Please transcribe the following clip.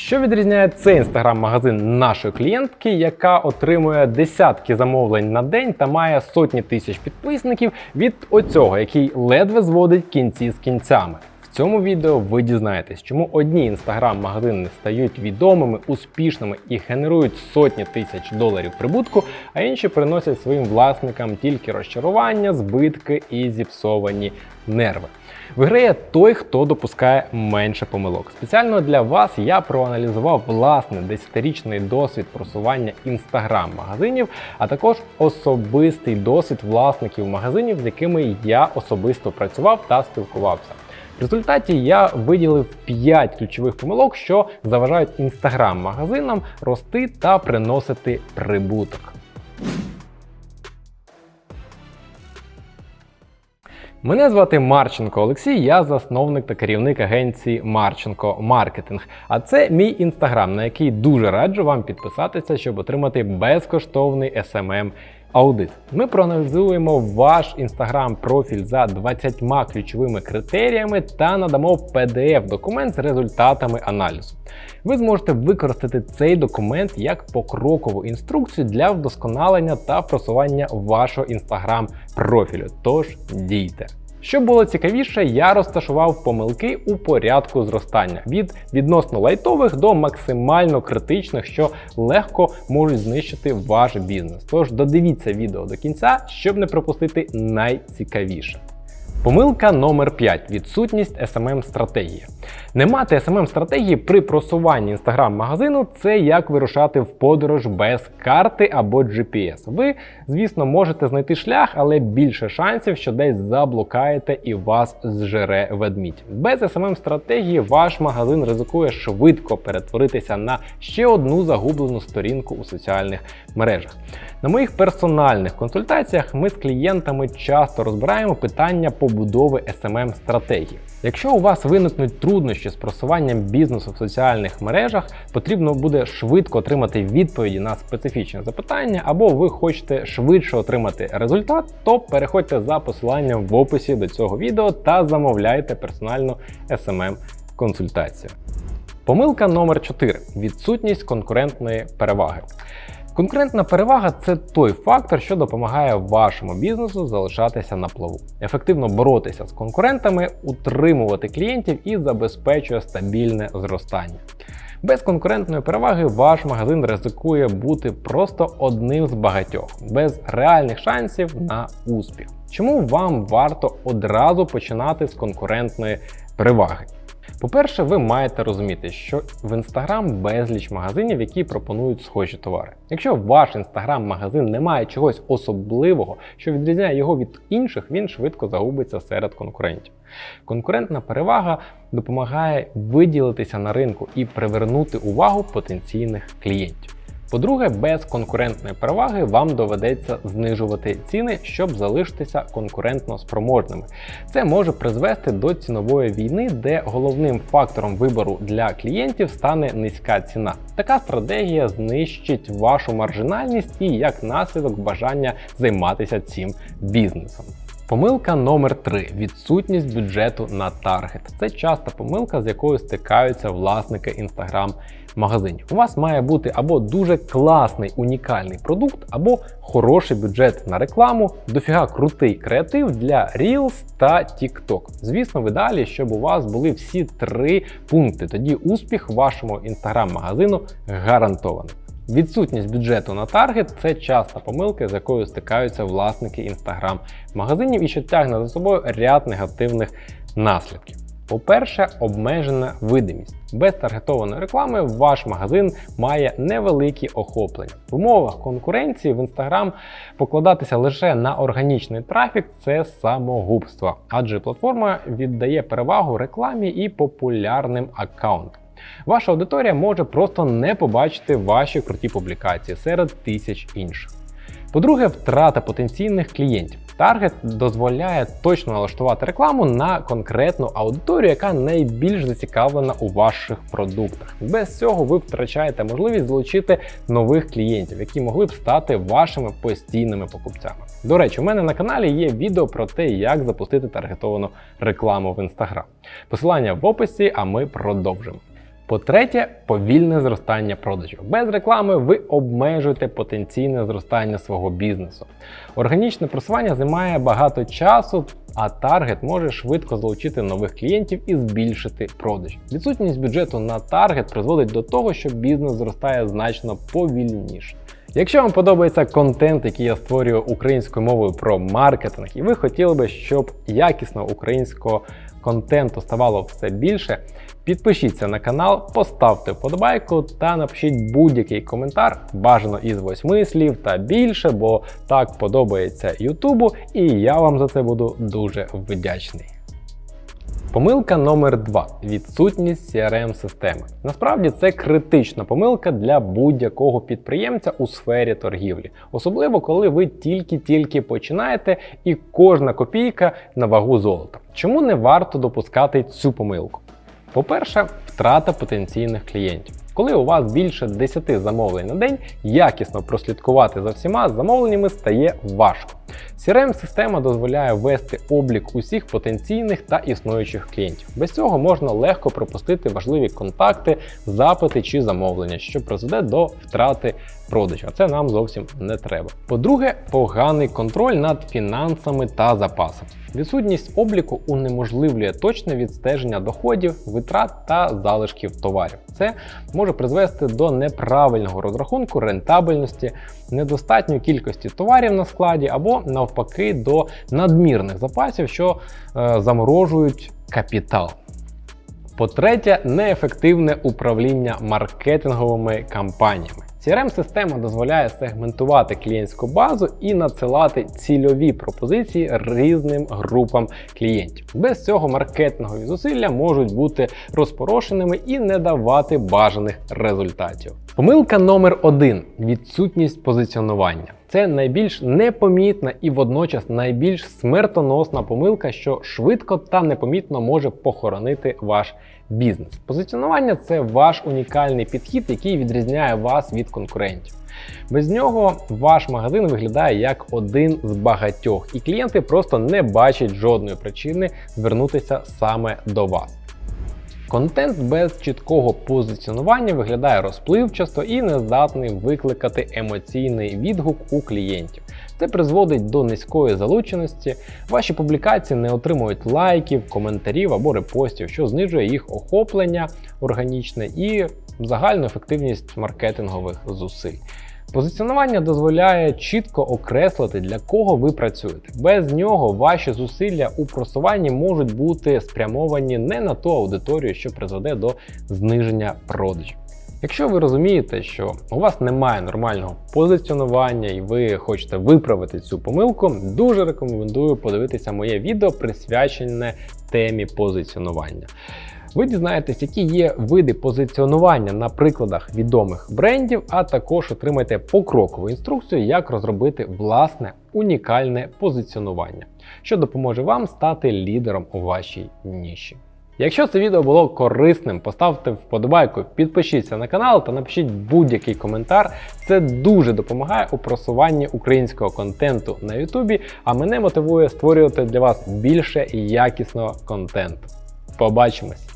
Що відрізняє цей інстаграм-магазин нашої клієнтки, яка отримує десятки замовлень на день та має сотні тисяч підписників від оцього, який ледве зводить кінці з кінцями. В цьому відео ви дізнаєтесь, чому одні інстаграм-магазини стають відомими, успішними і генерують сотні тисяч доларів прибутку, а інші приносять своїм власникам тільки розчарування, збитки і зіпсовані нерви. Виграє той, хто допускає менше помилок. Спеціально для вас я проаналізував власний 10-річний досвід просування інстаграм-магазинів, а також особистий досвід власників магазинів, з якими я особисто працював та спілкувався. В результаті я виділив 5 ключових помилок, що заважають інстаграм-магазинам рости та приносити прибуток. Мене звати Марченко Олексій, я засновник та керівник агенції Марченко Маркетинг. А це мій інстаграм, на який дуже раджу вам підписатися, щоб отримати безкоштовний SMM Аудит. Ми проаналізуємо ваш інстаграм-профіль за 20 ключовими критеріями та надамо PDF-документ з результатами аналізу. Ви зможете використати цей документ як покрокову інструкцію для вдосконалення та просування вашого інстаграм-профілю. Тож дійте. Щоб було цікавіше, я розташував помилки у порядку зростання від відносно лайтових до максимально критичних, що легко можуть знищити ваш бізнес. Тож додивіться відео до кінця, щоб не пропустити найцікавіше. Помилка номер 5 відсутність smm стратегії. Не мати smm стратегії при просуванні інстаграм-магазину це як вирушати в подорож без карти або GPS. Ви, звісно, можете знайти шлях, але більше шансів, що десь заблукаєте і вас зжере ведмідь. Без smm стратегії ваш магазин ризикує швидко перетворитися на ще одну загублену сторінку у соціальних мережах. На моїх персональних консультаціях ми з клієнтами часто розбираємо питання побудови smm стратегії. Якщо у вас виникнуть труднощі з просуванням бізнесу в соціальних мережах, потрібно буде швидко отримати відповіді на специфічні запитання, або ви хочете швидше отримати результат, то переходьте за посиланням в описі до цього відео та замовляйте персональну smm консультацію. Помилка номер 4 відсутність конкурентної переваги. Конкурентна перевага це той фактор, що допомагає вашому бізнесу залишатися на плаву, ефективно боротися з конкурентами, утримувати клієнтів і забезпечує стабільне зростання. Без конкурентної переваги ваш магазин ризикує бути просто одним з багатьох, без реальних шансів на успіх. Чому вам варто одразу починати з конкурентної переваги? По-перше, ви маєте розуміти, що в Instagram безліч магазинів, які пропонують схожі товари. Якщо ваш Instagram-магазин не має чогось особливого, що відрізняє його від інших, він швидко загубиться серед конкурентів. Конкурентна перевага допомагає виділитися на ринку і привернути увагу потенційних клієнтів. По-друге, без конкурентної переваги вам доведеться знижувати ціни, щоб залишитися конкурентно спроможними. Це може призвести до цінової війни, де головним фактором вибору для клієнтів стане низька ціна. Така стратегія знищить вашу маржинальність і як наслідок бажання займатися цим бізнесом. Помилка номер 3 відсутність бюджету на таргет. Це часта помилка, з якою стикаються власники магазинів. У вас має бути або дуже класний унікальний продукт, або хороший бюджет на рекламу, дофіга крутий креатив для Reels та TikTok. Звісно, в ідеалі, щоб у вас були всі три пункти. Тоді успіх вашому інстаграм-магазину гарантований. Відсутність бюджету на таргет це часта помилка, з якою стикаються власники інстаграм-магазинів і що тягне за собою ряд негативних наслідків. По-перше, обмежена видимість. Без таргетованої реклами ваш магазин має невеликі охоплення. В умовах конкуренції в Instagram покладатися лише на органічний трафік це самогубство, адже платформа віддає перевагу рекламі і популярним аккаунтам. Ваша аудиторія може просто не побачити ваші круті публікації серед тисяч інших. По-друге, втрата потенційних клієнтів. Таргет дозволяє точно налаштувати рекламу на конкретну аудиторію, яка найбільш зацікавлена у ваших продуктах. Без цього ви втрачаєте можливість залучити нових клієнтів, які могли б стати вашими постійними покупцями. До речі, у мене на каналі є відео про те, як запустити таргетовану рекламу в Instagram. Посилання в описі, а ми продовжимо. По-третє, повільне зростання продажів. Без реклами ви обмежуєте потенційне зростання свого бізнесу. Органічне просування займає багато часу, а таргет може швидко залучити нових клієнтів і збільшити продажі. Відсутність бюджету на таргет призводить до того, що бізнес зростає значно повільніше. Якщо вам подобається контент, який я створюю українською мовою про маркетинг, і ви хотіли би, щоб якісно українського контенту ставало все більше, підпишіться на канал, поставте вподобайку та напишіть будь-який коментар, бажано із восьми слів та більше, бо так подобається Ютубу, і я вам за це буду дуже вдячний. Помилка номер 2 відсутність crm системи Насправді це критична помилка для будь-якого підприємця у сфері торгівлі, особливо коли ви тільки-тільки починаєте і кожна копійка на вагу золота. Чому не варто допускати цю помилку? По-перше, втрата потенційних клієнтів. Коли у вас більше 10 замовлень на день, якісно прослідкувати за всіма замовленнями стає важко. CRM-система дозволяє вести облік усіх потенційних та існуючих клієнтів. Без цього можна легко пропустити важливі контакти, запити чи замовлення, що призведе до втрати продажів. А це нам зовсім не треба. По-друге, поганий контроль над фінансами та запасами. Відсутність обліку унеможливлює точне відстеження доходів, витрат та залишків товарів. Це може призвести до неправильного розрахунку рентабельності, недостатньої кількості товарів на складі або навпаки до надмірних запасів, що е, заморожують капітал. По-третє, неефективне управління маркетинговими кампаніями. CRM-система дозволяє сегментувати клієнтську базу і надсилати цільові пропозиції різним групам клієнтів. Без цього маркетингові зусилля можуть бути розпорошеними і не давати бажаних результатів. Помилка номер один відсутність позиціонування. Це найбільш непомітна і водночас найбільш смертоносна помилка, що швидко та непомітно може похоронити ваш бізнес. Позиціонування це ваш унікальний підхід, який відрізняє вас від конкурентів. Без нього ваш магазин виглядає як один з багатьох, і клієнти просто не бачать жодної причини звернутися саме до вас. Контент без чіткого позиціонування виглядає розпливчасто і не здатний викликати емоційний відгук у клієнтів. Це призводить до низької залученості. Ваші публікації не отримують лайків, коментарів або репостів, що знижує їх охоплення органічне і загальну ефективність маркетингових зусиль. Позиціонування дозволяє чітко окреслити, для кого ви працюєте. Без нього ваші зусилля у просуванні можуть бути спрямовані не на ту аудиторію, що призведе до зниження продажів. Якщо ви розумієте, що у вас немає нормального позиціонування і ви хочете виправити цю помилку, дуже рекомендую подивитися моє відео присвячене темі позиціонування. Ви дізнаєтесь, які є види позиціонування на прикладах відомих брендів, а також отримаєте покрокову інструкцію, як розробити власне унікальне позиціонування, що допоможе вам стати лідером у вашій ніші. Якщо це відео було корисним, поставте вподобайку, підпишіться на канал та напишіть будь-який коментар. Це дуже допомагає у просуванні українського контенту на Ютубі, а мене мотивує створювати для вас більше якісного контенту. Побачимось!